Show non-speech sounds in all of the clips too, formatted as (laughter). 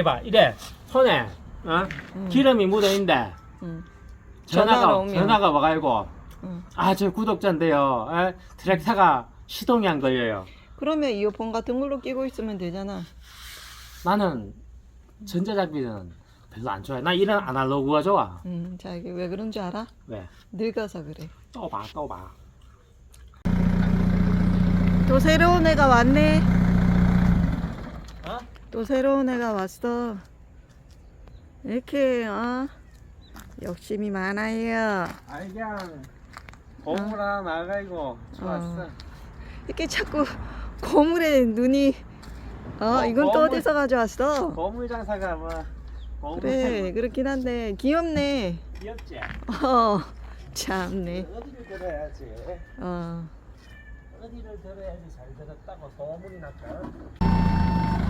이봐 이래 손에 어? 응. 기름이 묻어있는데 응. 전화가 전화가 오면. 전화가 와가지고 응. 아저 구독자인데요 에? 트랙타가 시동이 안 걸려요 그러면 이어폰 같은 걸로 끼고 있으면 되잖아. 나는 전자장비는 별로 안 좋아해 나 이런 아날로그가 좋아 음, 자 이게 왜 그런 줄 알아? 왜? 늙어서 그래. 또봐또봐 또 새로운 애가 왔네. 어? 또 새로운 애가 왔어. 이렇게 어 욕심이 많아요. 아이 그냥 보물 하나 나가지고 좋았어 이렇게 자꾸 고물에 눈이 어 어, 이건 또 거물. 어디서 가져왔어? 보물 장사가 뭐 보물 그래 그렇긴 한데 귀엽네. 귀엽지? 어 참네. 어디를 들어야지 어 어디를 들어야지 잘 들었다고 소문이 났다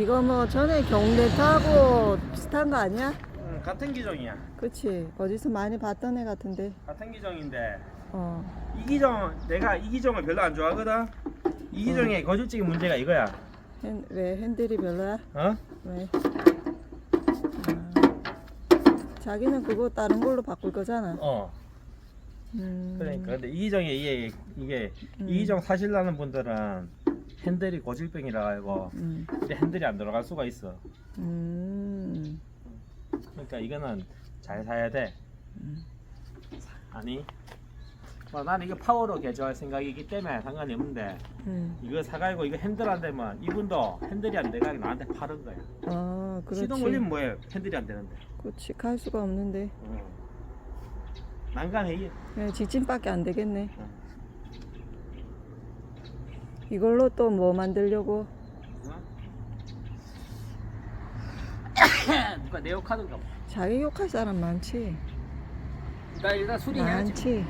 이거 뭐 전에 경대 타고 비슷한 거 아니야? 응, 같은 기종이야. 그치 어디서 많이 봤던 애 같은데. 같은 기종인데 어 이 기종 내가 이 기종을 별로 안 좋아하거든. 이 기종의 거질적인 문제가 이거야. 핸, 왜 핸들이 별로야? 어? 왜? 아, 자기는 그거 다른 걸로 바꿀 거잖아. 어. 음, 그러니까 근데 이 기종에 이게 이게 음. 이 기종 사실라는 분들은 핸들이 고질병이라 가지고 음, 핸들이 안 들어갈 수가 있어. 음, 그러니까 이거는 잘 사야 돼. 음. 아니. 뭐 나는 이거 파워로 개조할 생각이기 때문에 상관이 없는데 음. 이거 사가지고 이거 핸들 안 되면 이분도 핸들이 안 돼가 나한테 파는 거야. 아, 그렇지. 시동 올리면 뭐해? 핸들이 안 되는데. 그렇지, 갈 수가 없는데. 어. 난감해. 이게. 그냥 직진밖에 안 되겠네. 어. 이걸로 또 뭐 만들려고? (coughs) 누가 내 욕하는가 봐. 자기 욕할 사람 많지. 나 일단 수리해야지. 많지.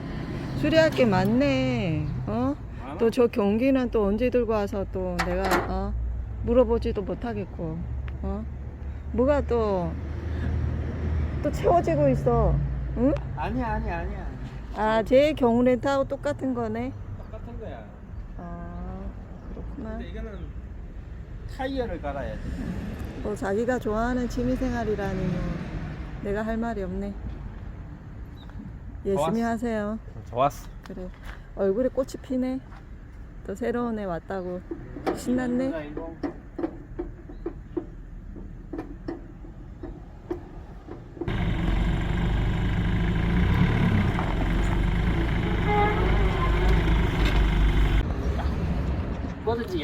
수리할 게 많네. 어? 많아? 또 저 경기는 또 언제 들고 와서 또 내가 어? 물어보지도 못하겠고 어? 뭐가 또 또 채워지고 있어 응? 아니야 아니야 아니야. 아 제 경우 렌트하고 똑같은 거네 똑같은 거야. 아 그렇구나 근데 이거는 타이어를 갈아야 돼. 뭐 자기가 좋아하는 취미생활이라니. 뭐 내가 할 말이 없네. 열심히 좋았어. 하세요. 좋았어. 그래. 얼굴에 꽃이 피네. 또 새로운 애 왔다고. 신났네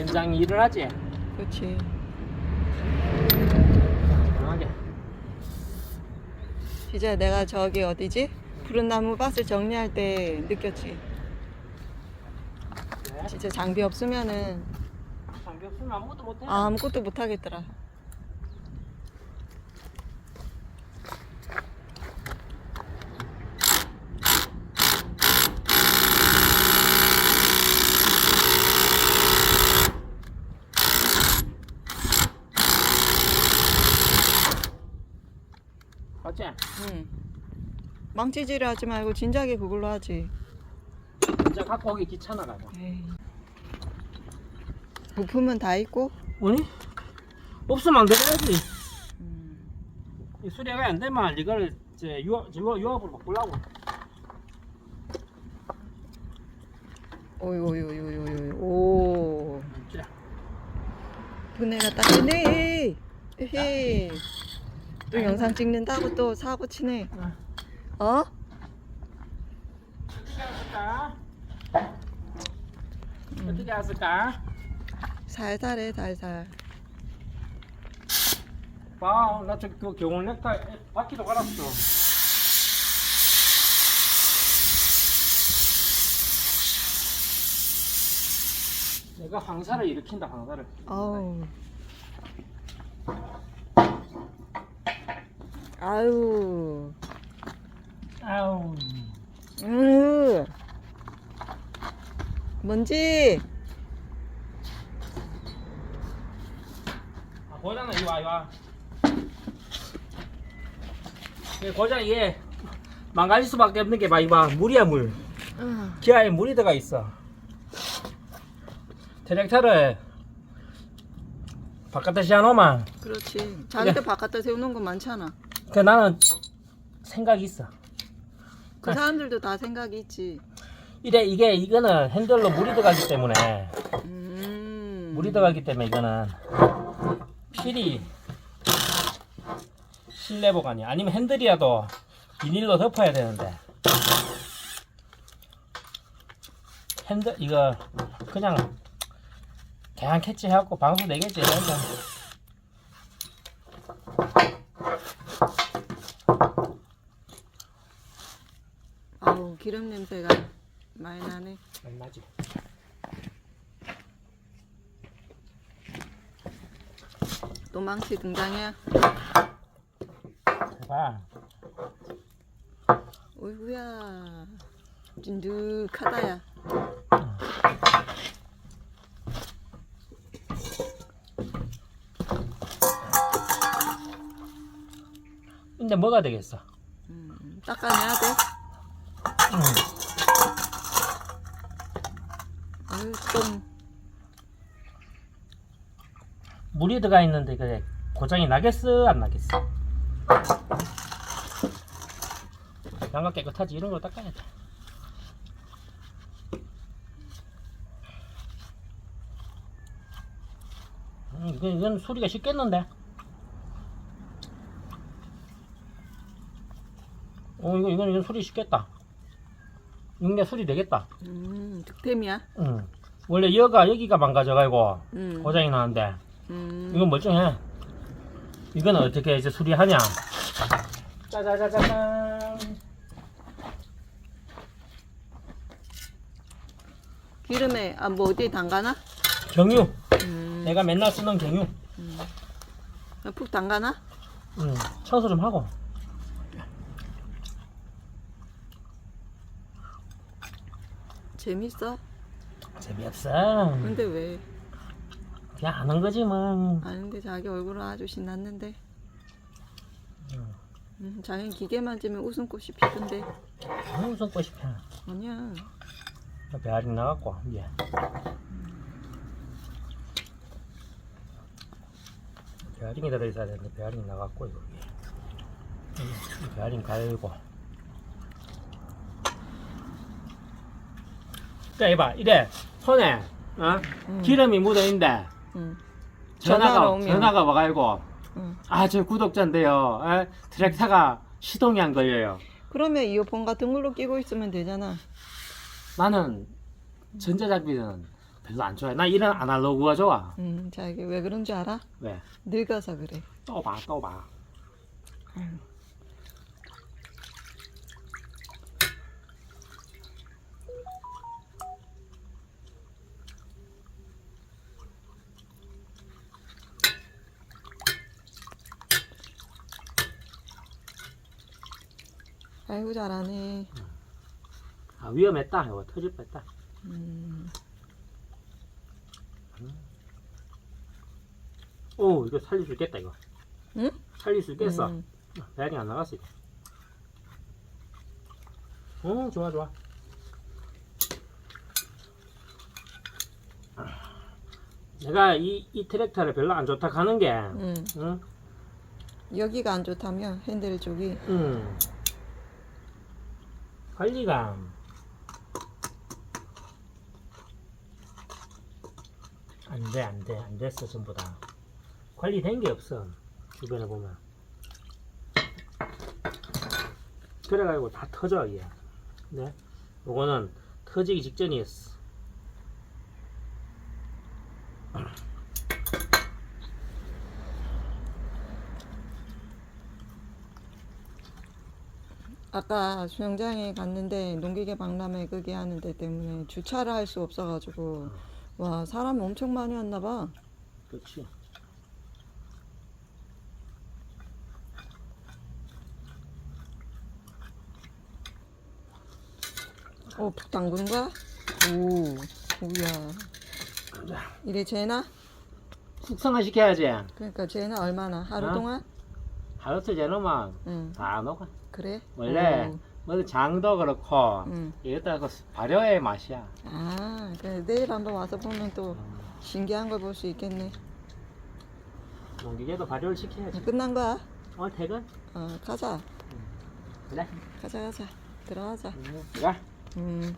연장이 일을 하지. 그렇지 강하게. 이제 내가 저기 어디지? 푸른 나무 밭을 정리할 때 느꼈지. 진짜 장비 없으면은 장비 없으면 아무것도 못해. 아무것도 못 하겠더라. 맞지? 응. 망치질을 하지 말고 진작에 그걸로 하지. 진짜 갖고 오기 귀찮아 가지고. 에이. 부품은 다 있고. 아니? 없으면 안 되지. 음. 이 수리가 안 되면 이걸 이제 유압, 유압, 유압으로 바꾸려고. 오이 오. 자, 분해가 딱이네. 에헤이. 또 영상 찍는다고 또 사고 치네. 어? 어? 어떻게 왔을까? 살살해 살살. 봐나저그 경운 넥타 바퀴도 갈았어. 내가 황사를 일으킨다 황사를. 어우. 아유. 아우. 으. 뭔지. 아, 고장은 이리 와 이리 와. 이 고장 이게. 망가질 수밖에 없는 게 봐 이봐 물이야 물. 아, 기아에 물이 들어가 있어. 트랙터를 바깥에 씌워놓으면. 그렇지. 자기도 바깥에 세우는 거 많잖아. 그 나는 생각이 있어 그 아. 사람들도 다 생각이 있지. 이래 이게 이거는 핸들로 물이 들어가기 때문에 음. 물이 들어가기 때문에 이거는 필이 실내 보관이 아니면 핸들이라도 비닐로 덮어야 되는데 핸들 이거 그냥 그냥 캐치 해갖고 방수 내겠지 그러니까 아우 기름 냄새가 많이 나네. 얼마지 또 망치 등장이야. 봐 어이구야. 찐득하다야. 근데 뭐가 되겠어 음, 닦아내야 돼. 음. 아유 좀 물이 들어가 있는데 그래 고장이 나겠어? 안 나겠어? 양가 깨끗하지? 이런 거 닦아야 돼. 음, 이건, 이건 소리가 쉽겠는데? 어 이거 이건 이건 소리 쉽겠다. 이게 소리 되겠다. 음, 득템이야. 응. 원래 여가 여기가 망가져가지고 음. 고장이 나는데 음. 이건 멀쩡해. 이건 어떻게 이제 수리하냐? 짜자자자잔. 기름에 아, 뭐 어디 담가나? 경유. 음. 내가 맨날 쓰는 경유. 푹 담가나? 응. 청소 좀 하고. 재밌어? 재미없어. 근데 왜? 그냥 하는 거지 뭐. 아는데 자기 얼굴은 아주 신났는데. 음. 음, 자기 기계 만지면 웃음꽃이 피던데. 무슨 꽃이 펴. 아니야. 배아리 나갔고 이제. 배아링이 들어있어야 되는데 배아링 나갔고 이거. 이 배아링 갈고. 자 이봐 이래 손에 어? 음. 기름이 묻어있는데 응. 전화가 전화가 오면. 전화가 와가지고 응. 아저 구독자인데요 에? 트랙터가 시동이 안 걸려요 그러면 이어폰 같은 걸로 끼고 있으면 되잖아. 나는 전자장비는 별로 안 좋아해 나 이런 아날로그가 좋아 음, 자기 왜 그런 줄 알아? 왜? 늙어서 그래. 또봐 또봐 아유. 아이고 잘하네. 아 위험했다 이거 터질 뻔했다 음, 오 이거 살릴 수 있겠다 이거 응? 살릴 수 있겠어 음. 배아링 안 나갔어 이거 오 좋아 좋아 내가 이, 이 트랙터를 별로 안 좋다 하는 게 음. 응? 여기가 안 좋다면 핸들 쪽이 음. 관리가 안돼 안돼 안 됐어 전부 다. 관리된 게 없어 주변에 보면. 그래가지고 다 터져 얘 네? 요거는 터지기 직전이었어 아까 수영장에 갔는데 농기계 박람회 그게 하는 데 때문에 주차를 할 수 없어가지고 와 사람이 엄청 많이 왔나 봐. 그렇지. 어, 푹 담그는 거야? 오, 오야. 이래 재나? 숙성을 시켜야지. 그러니까 재나 얼마나? 하루 어? 동안? 하루도 재놓으면 응, 다 녹아. 그래? 원래 오, 뭐 장도 그렇고 응. 이것도 그 발효의 맛이야. 아, 그래 내일 한번 와서 보면 또 음, 신기한 걸 볼 수 있겠네. 농기계도 발효를 시켜야지. 끝난 거야? 어 퇴근? 어, 가자. 그래. 가자, 가자. 들어가자. 음, 가. 음,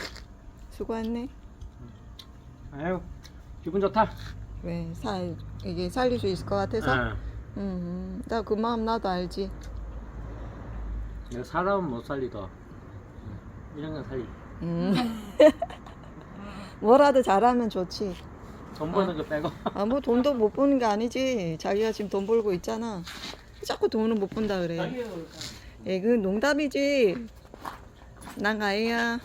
수고했네. 아유 기분 좋다. 왜, 살, 이게 살릴 수 있을 것 같아서? 응. 음, 나 그 마음 나도 알지. 내가 사람은 못 살리도 이런 건 살리. 음. (laughs) 뭐라도 잘하면 좋지. 돈 버는 거 빼고. 아, 뭐 돈도 못 버는 게 아니지. 자기가 지금 돈 벌고 있잖아. 자꾸 돈을 못 번다 그래. 예, 그 농담이지. 난 가이야.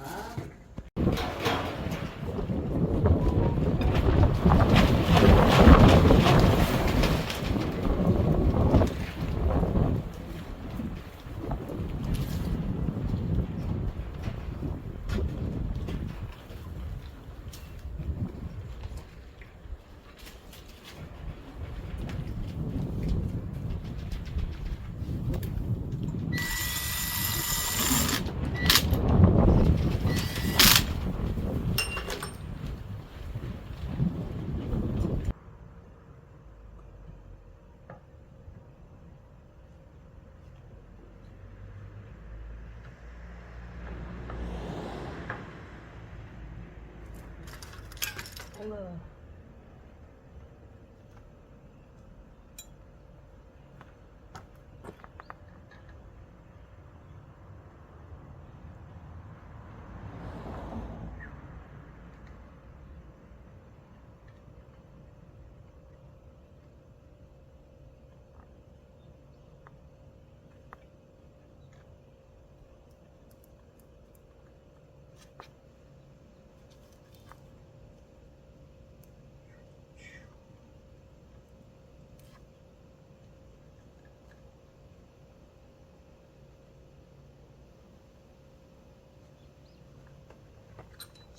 love.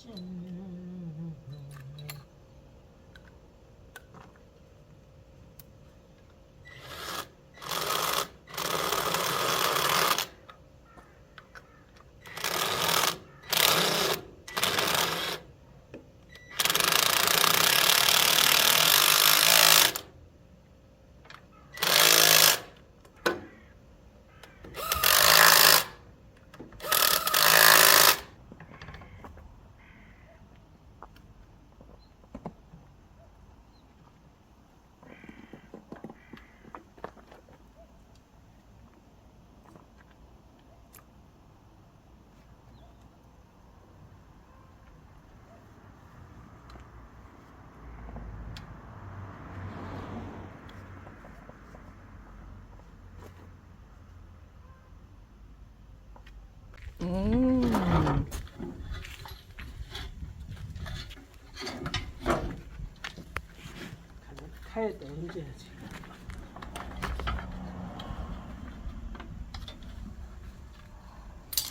Christian. 음. 칼 던져야지.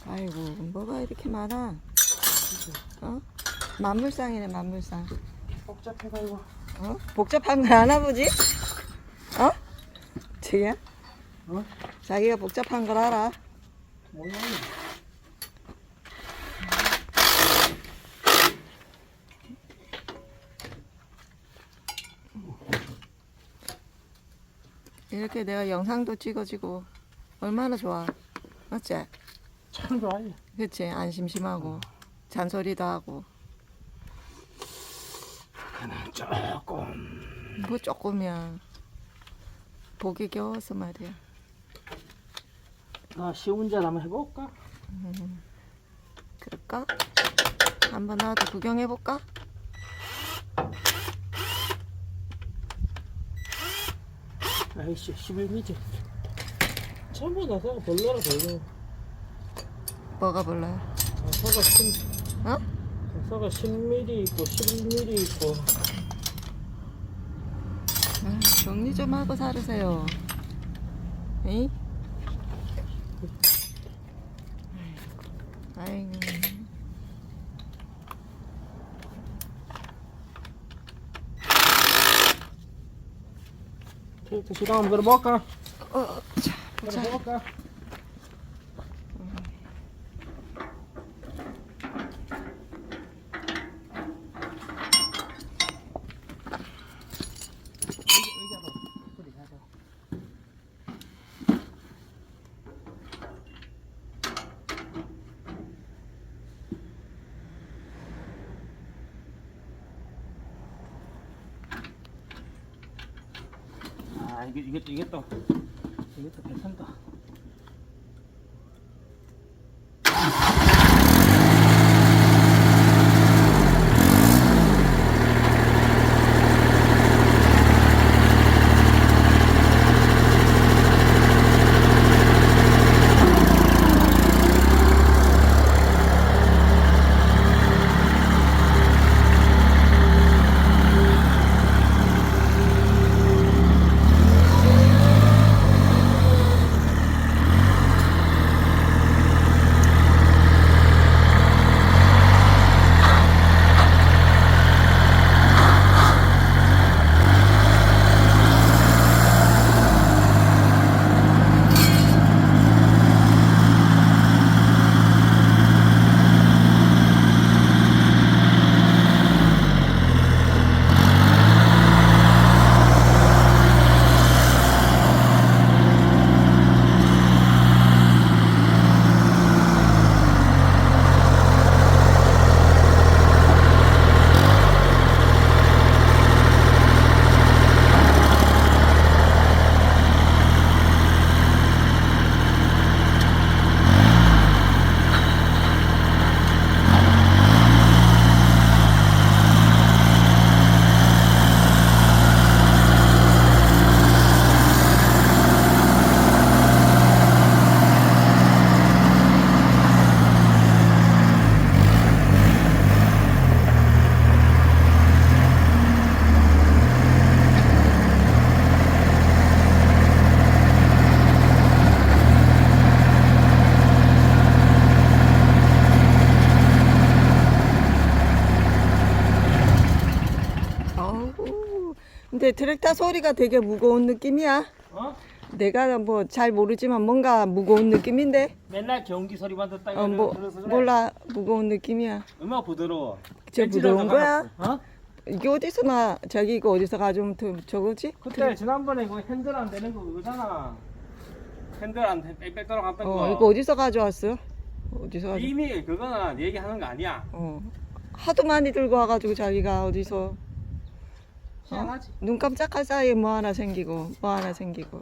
아이고, 뭐가 이렇게 많아? 어? 만물상이네, 만물상. 복잡해가지고. 어? 복잡한 걸 아나 보지? 어? 저기야? 어? 자기가 복잡한 걸 알아. 몰라. 이렇게 내가 영상도 찍어지고 얼마나 좋아. 맞지? 참 좋아요. 그치? 안 심심하고 잔소리도 하고 그는 조금. 뭐 조금이야. 보기 겨워서 말이야. 나 시운전 한번 해볼까? 그럴까? 한번 나도 구경해 볼까? 아이씨 11미터. 전부 다 그냥 벌레라 벌레. 뭐가 몰라요? 아, 소가 큰. 어? 저거 10mm 있고 11mm 있고 아, 정리 좀 하고 살으세요. 에이? 아이고. 캐릭터 시간 한번 걸어볼까? 어, 자, 보자. 걸어볼까? 아 이게 이게 이게 또 이게 또 괜찮다. 어우, 소리가 되게 무거운 느낌이야. 어? 내가 뭐 잘 모르지만 뭔가 무거운 느낌인데. 맨날 경기 소리만 듣다 어, 뭐 들어서 그래. 몰라 무거운 느낌이야. 얼마나 부드러워. 저 벤치라도 부드러운 거야? 가봤어. 어? 이게 어디서 나 자기 이거 어디서 가져온 트- 저거지? 그때 지난번에 이거 핸들 안 되는 거 그거잖아. 핸들 안 돼- 빽빽 돌아갔던 어 거. 이거 어디서 가져왔어? 어디서 가져? 이미 그거는 얘기하는 거 아니야. 어 하도 많이 들고 와가지고 자기가 어디서 희한하지. 눈 깜짝할 사이에 뭐 하나 생기고 뭐 하나 생기고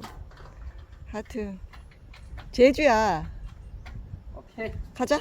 하여튼 제주야 오케이. 가자